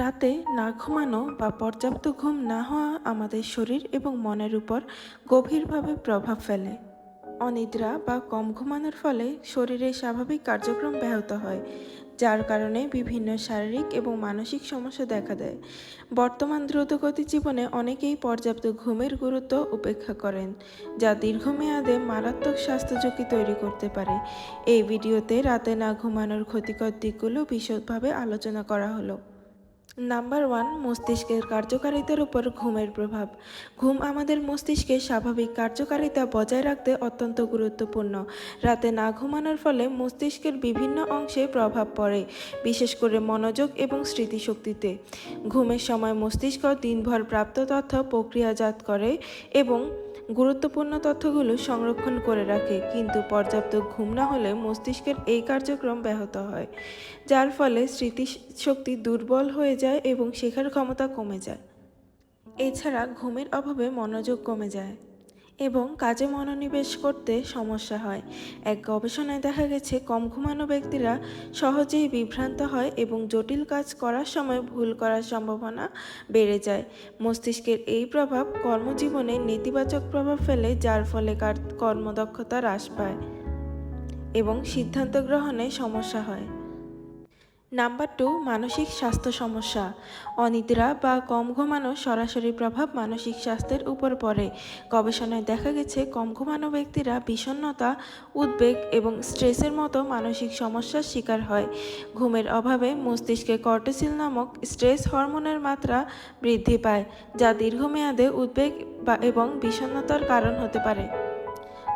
রাতে না ঘুমানো বা পর্যাপ্ত ঘুম না হওয়া আমাদের শরীর এবং মনের উপর গভীরভাবে প্রভাব ফেলে। অনিদ্রা বা কম ঘুমানোর ফলে শরীরের স্বাভাবিক কার্যক্রম ব্যাহত হয়, যার কারণে বিভিন্ন শারীরিক এবং মানসিক সমস্যা দেখা দেয়। বর্তমান দ্রুতগতি জীবনে অনেকেই পর্যাপ্ত ঘুমের গুরুত্ব উপেক্ষা করেন, যা দীর্ঘমেয়াদে মারাত্মক স্বাস্থ্য ঝুঁকি তৈরি করতে পারে। এই ভিডিওতে রাতে না ঘুমানোর ক্ষতিকর দিকগুলো বিশদভাবে আলোচনা করা হলো। নাম্বার ওয়ান, মস্তিষ্কের কার্যকারিতার উপর ঘুমের প্রভাব। ঘুম আমাদের মস্তিষ্কের স্বাভাবিক কার্যকারিতা বজায় রাখতে অত্যন্ত গুরুত্বপূর্ণ। রাতে না ঘুমানোর ফলে মস্তিষ্কের বিভিন্ন অংশে প্রভাব পড়ে, বিশেষ করে মনোযোগ এবং স্মৃতিশক্তিতে। ঘুমের সময় মস্তিষ্ক দিনভর প্রাপ্ত তথ্য প্রক্রিয়াজাত করে এবং গুরুত্বপূর্ণ তথ্যগুলো সংরক্ষণ করে রাখে, কিন্তু পর্যাপ্ত ঘুম না হলে মস্তিষ্কের এই কার্যক্রম ব্যাহত হয়, যার ফলে স্মৃতিশক্তি দুর্বল হয়ে যায় এবং শেখার ক্ষমতা কমে যায়। এছাড়া ঘুমের অভাবে মনোযোগ কমে যায়। এবং কাজে মনোনিবেশ করতে সমস্যা হয়। এক গবেষণায় দেখা গেছে, কম ঘুমানো ব্যক্তিরা সহজেই বিভ্রান্ত হয় এবং জটিল কাজ করার সময় ভুল করার সম্ভাবনা বেড়ে যায়। মস্তিষ্কের এই প্রভাব কর্মজীবনে নেতিবাচক প্রভাব ফেলে, যার ফলে কার- কর্মদক্ষতা হ্রাস পায় এবং সিদ্ধান্ত গ্রহণে সমস্যা হয়। নাম্বার টু, মানসিক স্বাস্থ্য সমস্যা। অনিদ্রা বা কম ঘুমানো সরাসরি প্রভাব মানসিক স্বাস্থ্যের উপর পড়ে। গবেষণায় দেখা গেছে কম ঘুমানো ব্যক্তিরা বিষণ্ণতা, উদ্বেগ এবং স্ট্রেসের মতো মানসিক সমস্যার শিকার হয়। ঘুমের অভাবে মস্তিষ্কে কর্টিসিল নামক স্ট্রেস হরমোনের মাত্রা বৃদ্ধি পায়, যা দীর্ঘমেয়াদে উদ্বেগ বা এবং বিষণ্ণতার কারণ হতে পারে।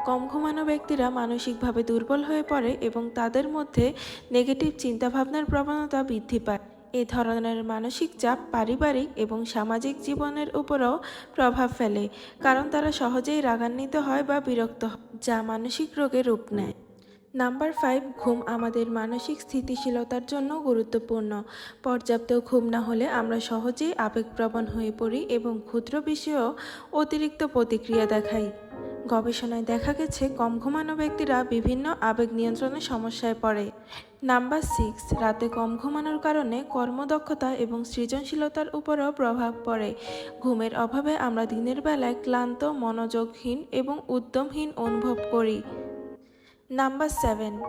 কম ঘুমানো ব্যক্তিরা মানসিকভাবে দুর্বল হয়ে পড়ে এবং তাদের মধ্যে নেগেটিভ চিন্তাভাবনার প্রবণতা বৃদ্ধি পায়। এ ধরনের মানসিক চাপ পারিবারিক এবং সামাজিক জীবনের উপরও প্রভাব ফেলে, কারণ তারা সহজেই রাগান্বিত হয় বা বিরক্ত হয়, যা মানসিক রোগে রূপ নেয়। নাম্বার ফাইভ, ঘুম আমাদের মানসিক স্থিতিশীলতার জন্য গুরুত্বপূর্ণ। পর্যাপ্ত ঘুম না হলে আমরা সহজেই আবেগপ্রবণ হয়ে পড়ি এবং ক্ষুদ্র বিষয়েও অতিরিক্ত প্রতিক্রিয়া দেখাই। গবেষণায় দেখা গেছে, কম ঘুমানো ব্যক্তিরা বিভিন্ন আবেগ নিয়ন্ত্রণের সমস্যায় পড়ে। নাম্বার সিক্স, রাতে কম ঘুমানোর কারণে কর্মদক্ষতা এবং সৃজনশীলতার উপরও প্রভাব পড়ে। ঘুমের অভাবে আমরা দিনের বেলায় ক্লান্ত, মনোযোগহীন এবং উদ্যমহীন অনুভব করি। নাম্বার সেভেন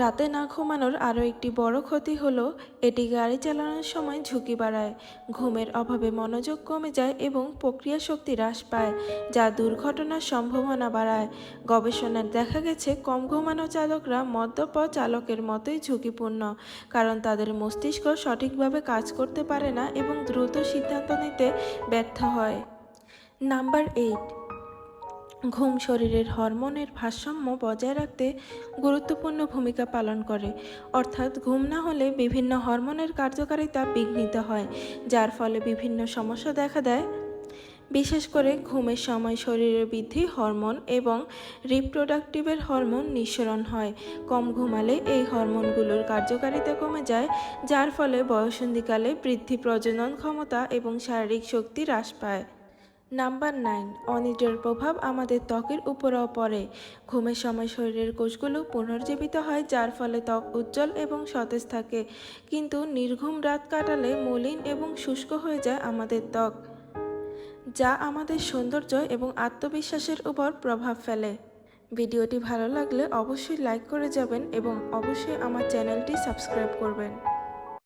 রাতে না ঘুমানোর আরও একটি বড় ক্ষতি হলো, এটি গাড়ি চালানোর সময় ঝুঁকি বাড়ায়। ঘুমের অভাবে মনোযোগ কমে যায় এবং প্রক্রিয়া শক্তি হ্রাস পায়, যা দুর্ঘটনার সম্ভাবনা বাড়ায়। গবেষণায় দেখা গেছে, কম ঘুমানো চালকরা মদ্যপ চালকের মতোই ঝুঁকিপূর্ণ, কারণ তাদের মস্তিষ্ক সঠিকভাবে কাজ করতে পারে না এবং দ্রুত সিদ্ধান্ত নিতে ব্যর্থ হয়। নাম্বার এইট ঘুম শরীরের হরমোনের ভারসাম্য বজায় রাখতে গুরুত্বপূর্ণ ভূমিকা পালন করে। অর্থাৎ ঘুম না হলে বিভিন্ন হরমোনের কার্যকারিতা বিঘ্নিত হয়, যার ফলে বিভিন্ন সমস্যা দেখা দেয়। বিশেষ করে ঘুমের সময় শরীরের বৃদ্ধি হরমোন এবং রিপ্রোডাক্টিভের হরমোন নিঃসরণ হয়। কম ঘুমালে এই হরমোনগুলোর কার্যকারিতা কমে যায়, যার ফলে বয়সন্ধিকালে বৃদ্ধি প্রজনন ক্ষমতা এবং শারীরিক শক্তি হ্রাস পায়। নাম্বার নাইন, অনিদ্রার প্রভাব আমাদের ত্বকের উপরেও পড়ে। ঘুমের সময় শরীরের কোষগুলো পুনর্জীবিত হয়, যার ফলে ত্বক উজ্জ্বল এবং সতেজ থাকে। কিন্তু নির্ঘুম রাত কাটালে মলিন এবং শুষ্ক হয়ে যায় আমাদের ত্বক, যা আমাদের সৌন্দর্য এবং আত্মবিশ্বাসের উপর প্রভাব ফেলে। ভিডিওটি ভালো লাগলে অবশ্যই লাইক করে যাবেন এবং অবশ্যই আমার চ্যানেলটি সাবস্ক্রাইব করবেন।